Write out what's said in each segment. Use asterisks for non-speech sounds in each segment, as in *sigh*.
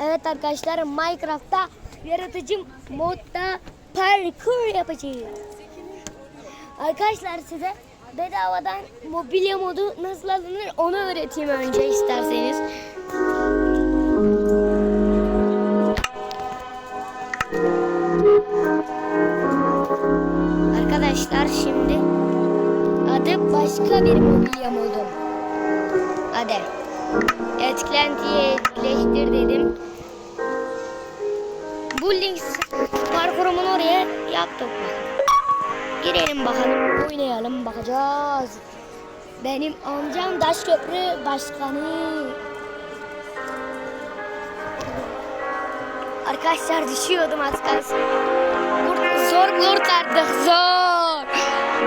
Evet arkadaşlar Minecraft'ta yaratıcı modda parkur yapacağız. Arkadaşlar size bedavadan mobilya modu nasıl alınır onu öğreteyim önce isterseniz. Arkadaşlar şimdi adı başka bir mobilya modu. Hadi. Etkilentiye etkileştir dedim. Bu parkurumun oraya yaptık. Girelim bakalım, oynayalım, bakacağız. Benim amcam Daşköprü Başkanı. Arkadaşlar düşüyordum az kalsın. Zor kurtardık zor.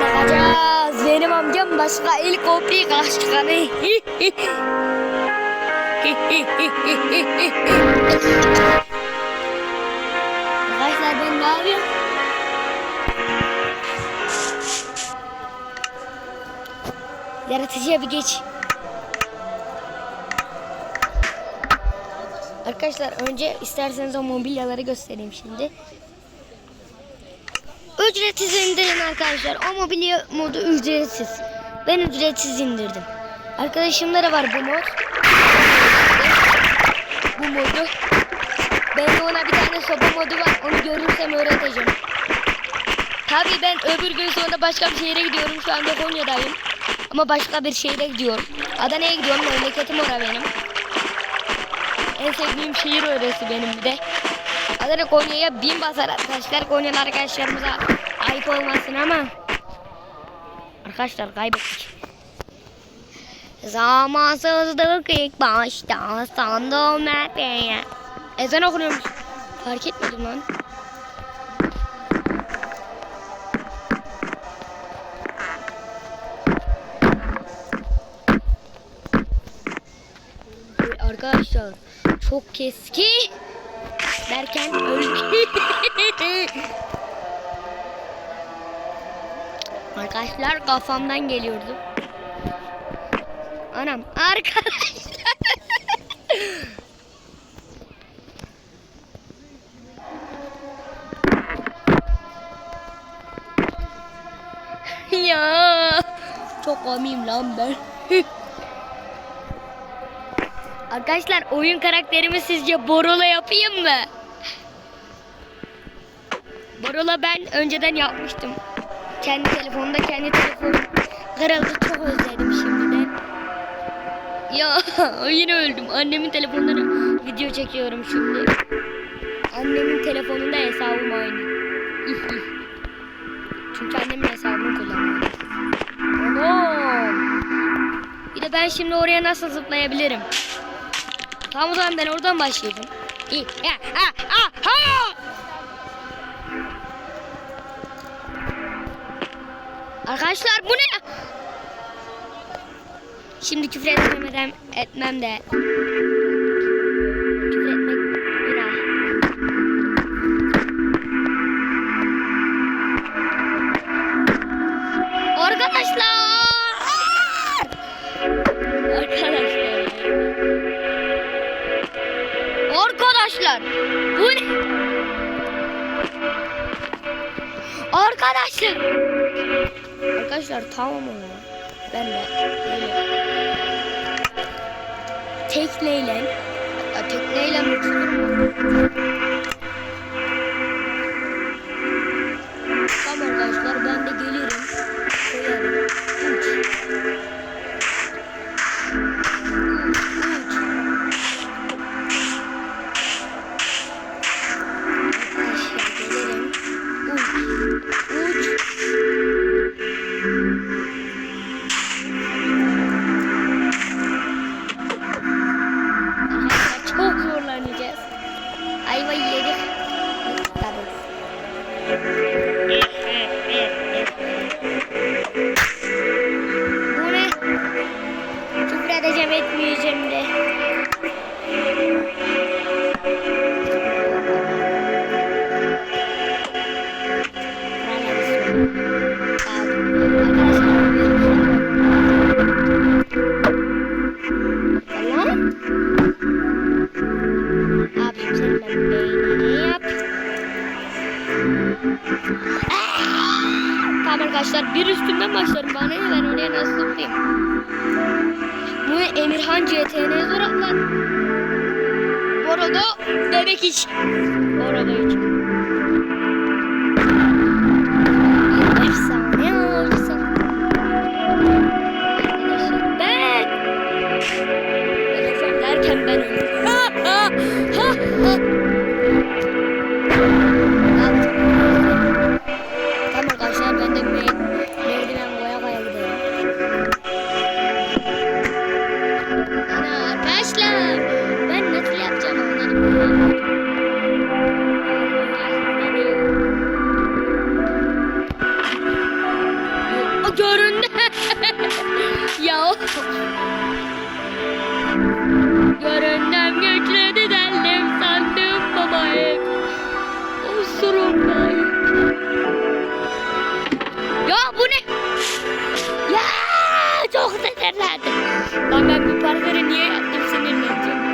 Bakacağız. Benim amcam başka ilk kopya başkanı. *laughs* Arkadaşlar ben ne yapıyorum? Yaratıcıya bir geç. Arkadaşlar önce isterseniz o mobilyaları göstereyim şimdi. Ücretsiz indirin arkadaşlar. O mobilya modu ücretsiz. Ben ücretsiz indirdim. Arkadaşımlara var bu mod. Modu. Ben de ona bir tane sopa modu var. Onu görürsem öğreteceğim. Tabii ben öbür gün sonra başka bir şehre gidiyorum. Şu anda Konya'dayım. Ama başka bir şehre gidiyorum. Adana'ya gidiyorum. Memleketim orada benim. En sevdiğim şehir orası benim bir de. Adana Konya'ya bin basar arkadaşlar. Konyalı arkadaşlarımıza ayıp olmasın ama. Arkadaşlar kaybettik. Zamansızlık ilk başta sandım merteye. Ezan okunuyormuş. Fark etmedim lan. Arkadaşlar çok keski derken öldü. *laughs* Arkadaşlar kafamdan geliyordu. Anam arkadaşlar. *laughs* ya çok komiyim lan ben. *laughs* Arkadaşlar oyun karakterimi sizce Borola yapayım mı? Borola ben önceden yapmıştım. Kendi telefonumda kendi telefonum kırıldı çok özledim şimdiden. Ya *laughs* yine öldüm. Annemin telefonları video çekiyorum şimdi. Annemin telefonunda hesabım aynı. *laughs* Çünkü annemin hesabını kullanıyorum. Anam. Bir de ben şimdi oraya nasıl zıplayabilirim? Tamam o zaman ben oradan başlayayım. Arkadaşlar bu ne? Şimdi küfür etmemeden etmem de. Ben de. Böyle. Tekneyle tekneyle mi edeceğim etmeyeceğim de. Arkadaşlar bir üstünden başlarım. Bana ne ben oraya nasıl tutayım? Bu Emirhan CTN zor atlan. Bu arada bebek iç. Bu arada iç. Efsane olsun. Arkadaşlar ben. Derken ben. Ha ha ha ha. Göründü. *laughs* ya o. Göründüm güçlü deldim sandım baba hep. Osurum ben. Ya bu ne? Ya çok sinirlendim. Lan ben bu parkuru niye yaptım sinirleneceğim.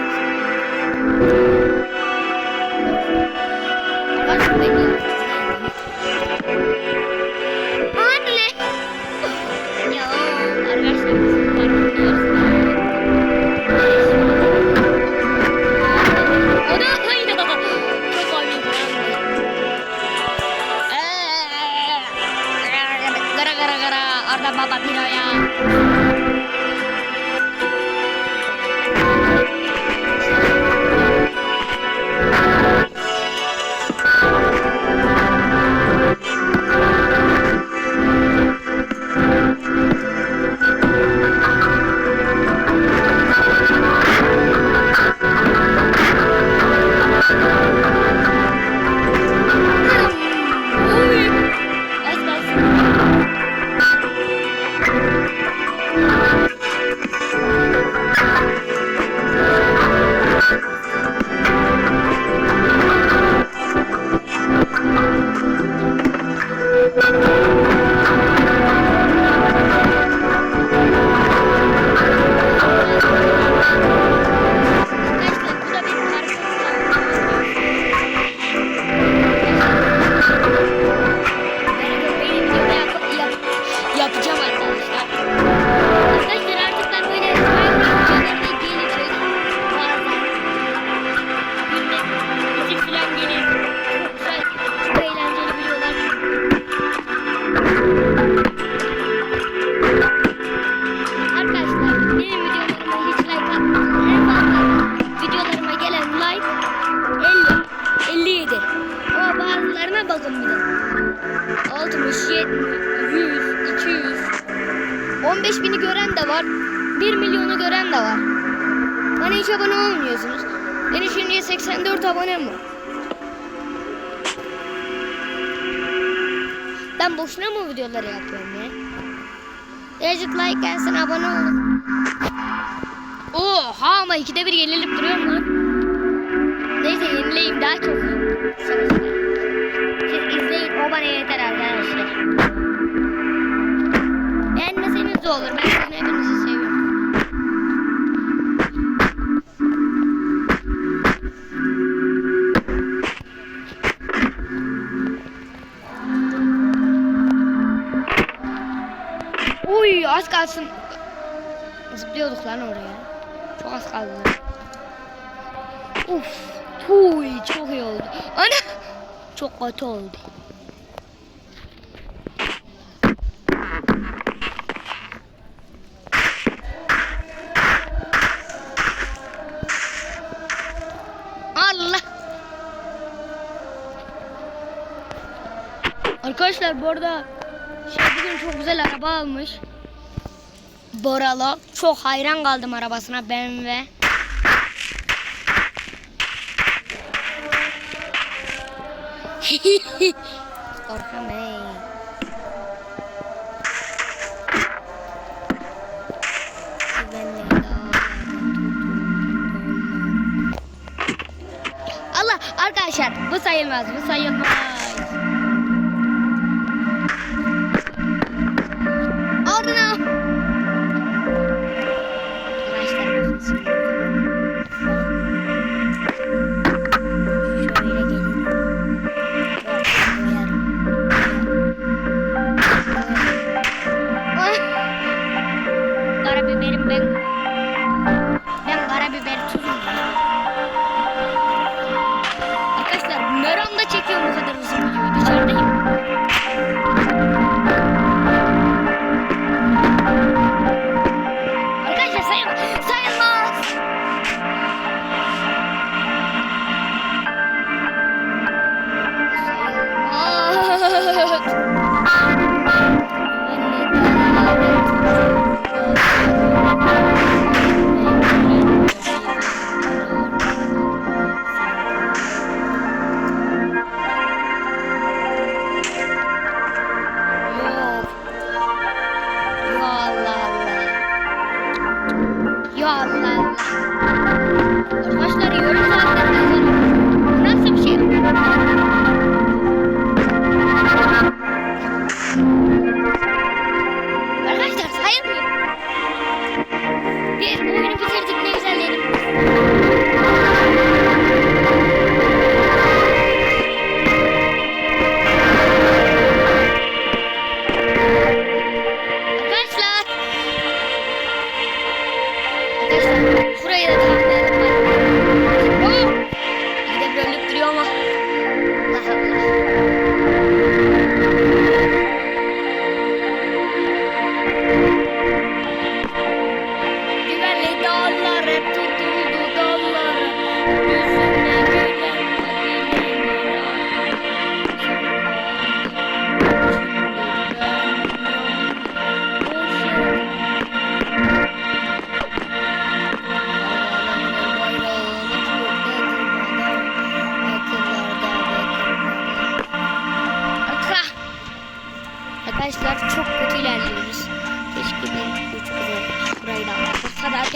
Arkadaşlar benim videolarıma hiç like atmıyorsunuz. En videolarıma gelen like 50, 57. Ama bazılarına bakın bir de. 60, 70, 100, 200. 15 bini gören de var. 1 milyonu gören de var. Bana hiç abone olmuyorsunuz. Benim şimdi 84 abonem var. Ben boşuna mı videoları yapıyorum ya? Birazcık like gelsin abone olun. Oha ama ikide bir yenilip duruyorum lan. Neyse yenileyim daha çok. Siz izleyin o bana yeter arkadaşlar. Beğenmeseniz de olur. Ben kalsın. Zıplıyorduk lan oraya. Çok az kaldı. Uf. Huy çok iyi oldu. Ana. Çok kötü oldu. Arkadaşlar bu arada şey bugün çok güzel araba almış. Boralo. Çok hayran kaldım arabasına BMW. *laughs* Orhan Bey. Allah arkadaşlar bu sayılmaz bu sayılmaz. Arkadaşlar şurayı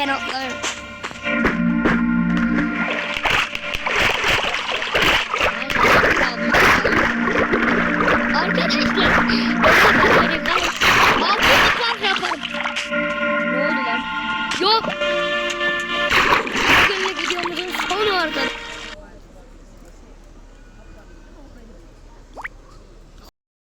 cannot go.